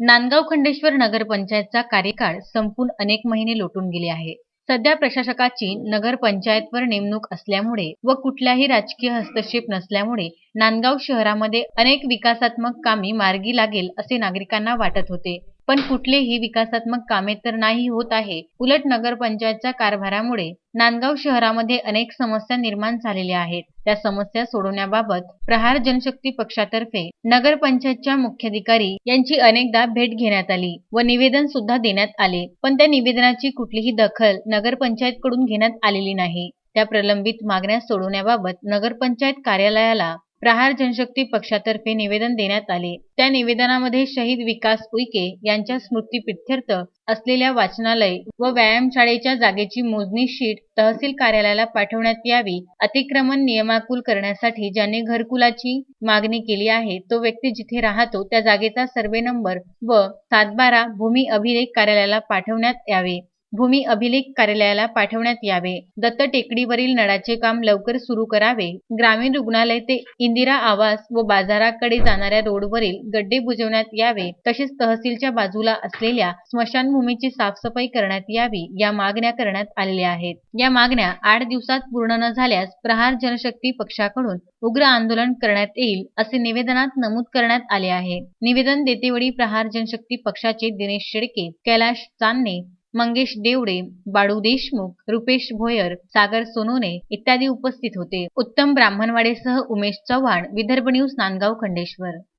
नांदगाव खंडेश्वर नगरपंचायतचा कार्यकाळ संपून अनेक महिने लोटून गेले आहे. सध्या प्रशासकाची नगरपंचायतवर नेमणूक असल्यामुळे व कुठल्याही राजकीय हस्तक्षेप नसल्यामुळे नांदगाव शहरामध्ये अनेक विकासात्मक कामे मार्गी लागेल असे नागरिकांना वाटत होते. पण कुठलेही विकासात्मक कामे तर नाही होत आहे. उलट नगरपंचायतच्या कारभारामुळे नांदगाव शहरामध्ये अनेक समस्या निर्माण झालेल्या आहेत. त्या समस्या सोडवण्याबाबत प्रहार जनशक्ती पक्षातर्फे नगरपंचायतच्या मुख्याधिकारी यांची अनेकदा भेट घेण्यात आली व निवेदन सुद्धा देण्यात आले पण त्या निवेदनाची कुठलीही दखल नगरपंचायतकडून घेण्यात आलेली नाही. त्या प्रलंबित मागण्या सोडवण्याबाबत नगरपंचायत कार्यालयाला प्रहार जनशक्ती पक्षातर्फे निवेदन देण्यात आले. त्या निवेदनामध्ये शहीद विकास उईके यांच्या स्मृतीपीठ्यर्थ असलेल्या वाचनालय व व्यायामशाळेच्या जागेची मोजणी शीट तहसील कार्यालयाला पाठवण्यात यावी अतिक्रमण नियमाकुल करण्यासाठी ज्याने घरकुलाची मागणी केली आहे तो व्यक्ती जिथे राहतो त्या जागेचा सर्वे नंबर व सातबारा भूमी अभिलेख कार्यालयाला पाठवण्यात यावे. भूमी अभिलेख कार्यालयाला पाठवण्यात यावे. दत्त टेकडीवरील नळाचे काम लवकर सुरू करावे. ग्रामीण रुग्णालय ते इंदिरा आवास व बाजाराकडे जाणाऱ्या रोडवरील गड्डे बुजवण्यात यावे. तसेच तहसीलच्या बाजूला असलेल्या स्मशानभूमीची साफसफाई करण्यात यावी या मागण्या करण्यात आलेल्या आहेत. या मागण्या आठ दिवसात पूर्ण न झाल्यास प्रहार जनशक्ती पक्षाकडून उग्र आंदोलन करण्यात येईल असे निवेदनात नमूद करण्यात आले आहे. निवेदन देतेवेळी प्रहार जनशक्ती पक्षाचे दिनेश शेडके कैलाश चांदणे मंगेश देवडे बाळू देशमुख रुपेश भोयर सागर सोनोने इत्यादी उपस्थित होते. उत्तम ब्राह्मणवाडेसह उमेश चव्हाण विदर्भ न्यूज नांदगाव खंडेश्वर.